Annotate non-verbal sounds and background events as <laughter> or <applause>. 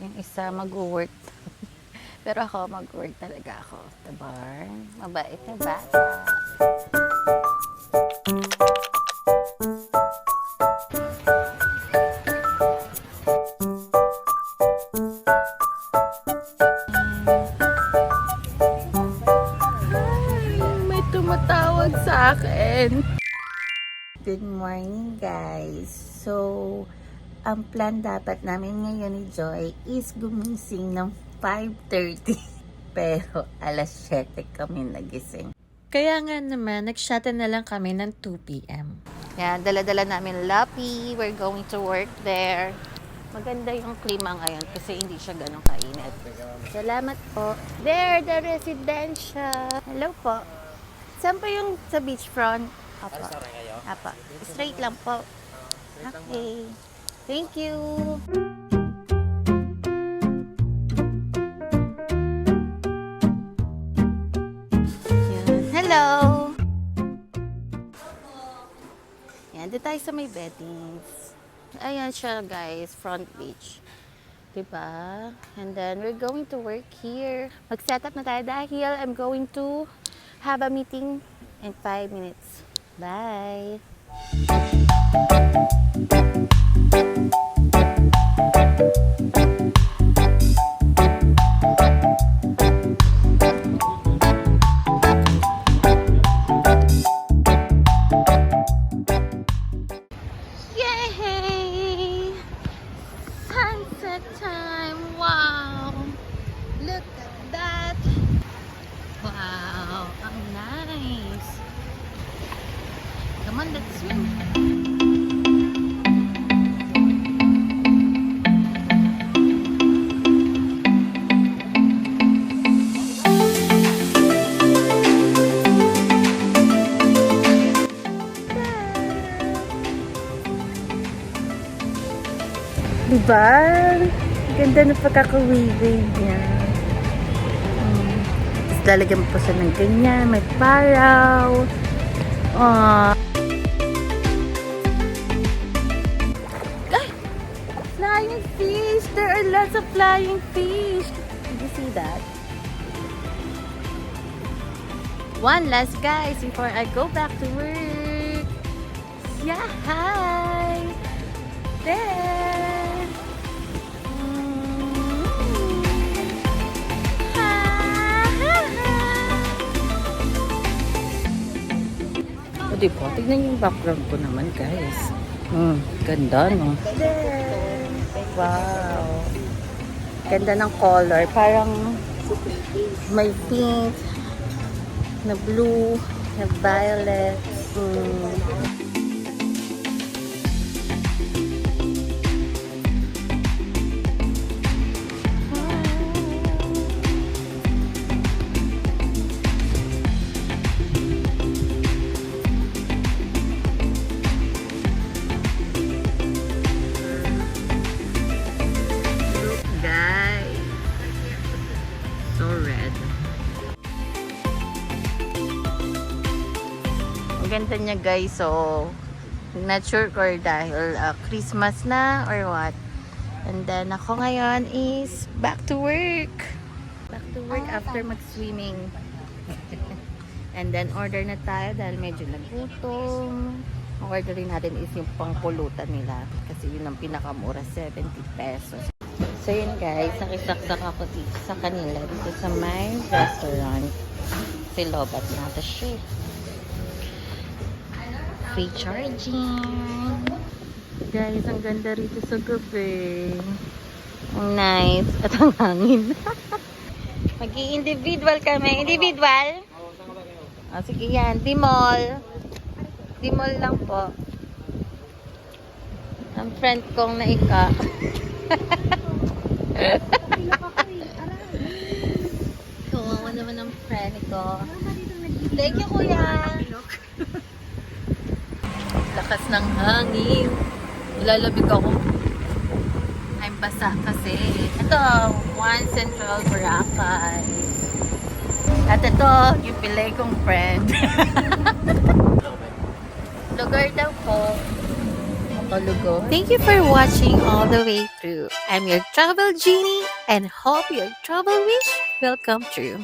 Yung isa mag-work. <laughs> Pero ako, mag-work talaga ako. Diba? Mabait na bata. Tumatawag sa akin. Good morning, guys. So, ang plan dapat namin ngayon ni Joy is gumising ng 5.30. <laughs> Pero alas 7 kami nagising. Kaya nga naman, nag-shuttle na lang kami ng 2 p.m. Yan, dala-dala namin Lapi. We're going to work there. Maganda yung klima ngayon kasi hindi siya ganun kainit. Salamat po. There, the residential. Hello po. Saan po yung sa beachfront? Apo. Apo. Straight lang po. Okay. Thank you. Yan. Hello. Yan, dito tayo sa may beddings. Ayan siya guys, front beach. Diba? And then, we're going to work here. Mag-set up na tayo dahil I'm going to have a meeting in 5 minutes. Bye! Sunset time! Wow! Look at that! Wow! Ang nice! Come on, let's swim! Diba? Ganda ng pagkaka-wave-wave niya. Hmm. Tapos lalagyan mo pa siya ng ganyan. May paraw. Aww. Ay! Flying fish! There are lots of flying fish! Did you see that? One last guys before I go back to work. Yeah, O, di ba? Tignan yung background ko naman, guys. Hmm, ganda, no? Wow! Ganda ng color. Parang may pink, na blue, na violet. Hmm. Ganda niya guys, so not sure ko dahil uh, Christmas na or what. And then ako ngayon is back to work. Back to work after mag-swimming. <laughs> And then order na tayo dahil medyo nagutom. Ang orderin natin is yung pangpulutan nila. Kasi yun ang pinakamura, 70 pesos. So yun guys, nakisaksak ako dito sa kanila. Dito sa my restaurant. Si Lobat na ito siya. Free charging. Guys, ang ganda rito sa gabi. Ang nice. At ang hangin. <laughs> Mag-i-individual kami. Individual? Oh, sige yan. Dimol. Dimol lang po. Ang friend kong naika. <laughs> Kawawa naman ang friend ko. Thank you, kuya. Lakas ng hangin. Lalabig ako. I'm basa kasi. Ito, One Central Boracay. At ito, yung pilay kong friend. <laughs> Lugar daw po. Kalugo. Thank you for watching all the way through. I'm your travel genie and hope your travel wish will come true.